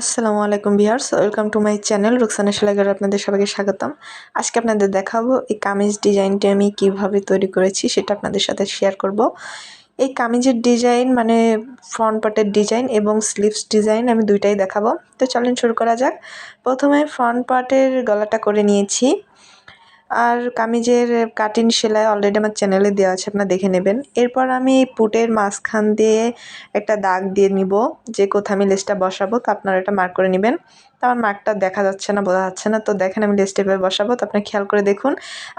আসসালামু আলাইকুম viewers welcome to my channel Ruksana সেলাগার আপনাদের সবাইকে স্বাগতম। আজকে আপনাদের দেখাবো এই কামিজ ডিজাইনটি আমি কীভাবে তৈরি করেছি, সেটা আপনাদের সাথে শেয়ার করব। এই কামিজের ডিজাইন মানে ফ্রন্ট পার্টের ডিজাইন এবং স্লিভস ডিজাইন আমি দুইটাই দেখাবো। তো চলেন শুরু করা যাক। প্রথমে ফ্রন্ট পার্টের গলাটা করে নিয়েছি। আর কামিজের কাটিং সেলাই অলরেডি আমার চ্যানেলে দেওয়া আছে, আপনারা দেখে নেবেন। এরপর আমি পুটের মাঝখান দিয়ে একটা দাগ দিয়ে নিব, যে কোথায় আমি লেসটা বসাবো, তো আপনারা এটা মার্ক করে নেবেন। তো আমার মার্কটা দেখা যাচ্ছে না, বোঝা যাচ্ছে না। তো দেখেন আমি লেসটা এভাবে বসাবো, তো আপনি খেয়াল করে দেখুন।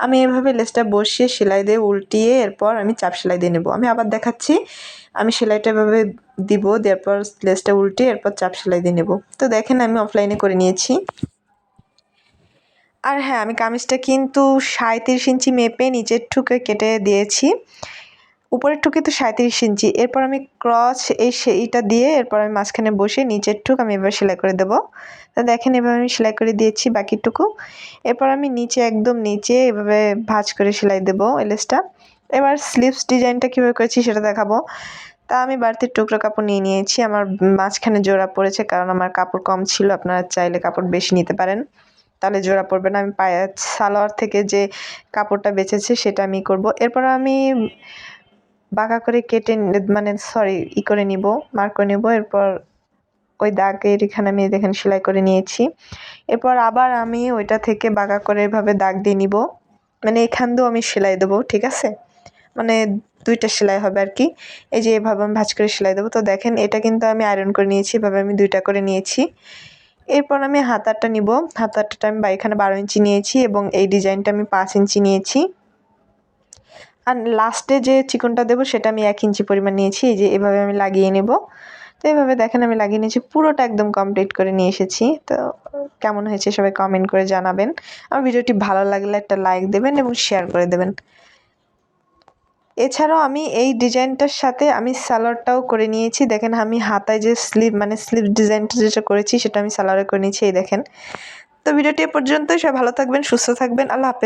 আমি এভাবে লেসটা বসিয়ে সেলাই দিয়ে উল্টিয়ে এরপর আমি চাপ সেলাই দিয়ে নেব। আমি আবার দেখাচ্ছি, আমি সেলাইটা এভাবে দিব, দেওয়ার পর লেসটা উল্টিয়ে এরপর চাপ সেলাই দিয়ে নেব। তো দেখেন আমি অফলাইনে করে নিয়েছি। আর হ্যাঁ আমি কামিজটা কিন্তু সাঁত্রিশ ইঞ্চি মেপে নিচের ঠুকে কেটে দিয়েছি। উপরের টুকে তো সাঁত্রিশ ইঞ্চি। এরপর আমি ক্রস এই সেইটা দিয়ে এরপর আমি মাঝখানে বসে নিচের ঠুক আমি এবার সেলাই করে দেবো। তো দেখেন, এভাবে আমি সেলাই করে দিয়েছি বাকিটুকু। এরপর আমি নিচে একদম নিচে এভাবে ভাজ করে সেলাই দেবো এলেসটা। এবার স্লিভস ডিজাইনটা কীভাবে করেছি সেটা দেখাবো। তা আমি বাড়তির টুকরো কাপড় নিয়ে নিয়েছি। আমার মাঝখানে জোড়া পড়েছে, কারণ আমার কাপড় কম ছিল, আপনারা চাইলে কাপড় বেশি নিতে পারেন। তাহলে জোড়া পড়বে না। আমি পায়ে, সালোয়ার থেকে যে কাপড়টা বেঁচেছে সেটা আমি করব। এরপর আমি বাঁকা করে কেটে মানে সরি ই করে নিব, মার্ক করে নিব। এরপর ওই দাগের এখানে আমি দেখেন সেলাই করে নিয়েছি। এরপর আবার আমি ওইটা থেকে বাঁকা করে এভাবে দাগ দিয়ে নিব। মানে এখান দিয়েও আমি সেলাই দেবো, ঠিক আছে? মানে দুইটা সেলাই হবে আর কি। এই যে এভাবে আমি ভাজ করে সেলাই দেবো। তো দেখেন, এটা কিন্তু আমি আয়রন করে নিয়েছি, এভাবে আমি দুইটা করে নিয়েছি। এরপর আমি হাতারটা নিব। হাতারটা আমি এখানে বারো ইঞ্চি নিয়েছি এবং এই ডিজাইনটা আমি পাঁচ ইঞ্চি নিয়েছি। আর লাস্টে যে চিকনটা দেবো, সেটা আমি এক ইঞ্চি পরিমাণ নিয়েছি। এই যে এভাবে আমি লাগিয়ে নেব। তো এভাবে দেখেন, আমি লাগিয়ে নিয়েছি। পুরোটা একদম কমপ্লিট করে নিয়ে এসেছি। তো কেমন হয়েছে সবাই কমেন্ট করে জানাবেন। আমার ভিডিওটি ভালো লাগলে একটা লাইক দেবেন এবং শেয়ার করে দেবেন। এছাড়াও আমি এই ডিজাইনটার সাথে আমি সালোয়ারটাও করে নিয়েছি। দেখেন, আমি হাতায় যে স্লিভ মানে স্লিভ ডিজাইনটা যেটা করেছি, সেটা আমি সালোয়ারে করে নিয়েছি, এই দেখেন। তো ভিডিওটি এ পর্যন্তই। সবাই ভালো থাকবেন, সুস্থ থাকবেন। আল্লাহ হাফেজ।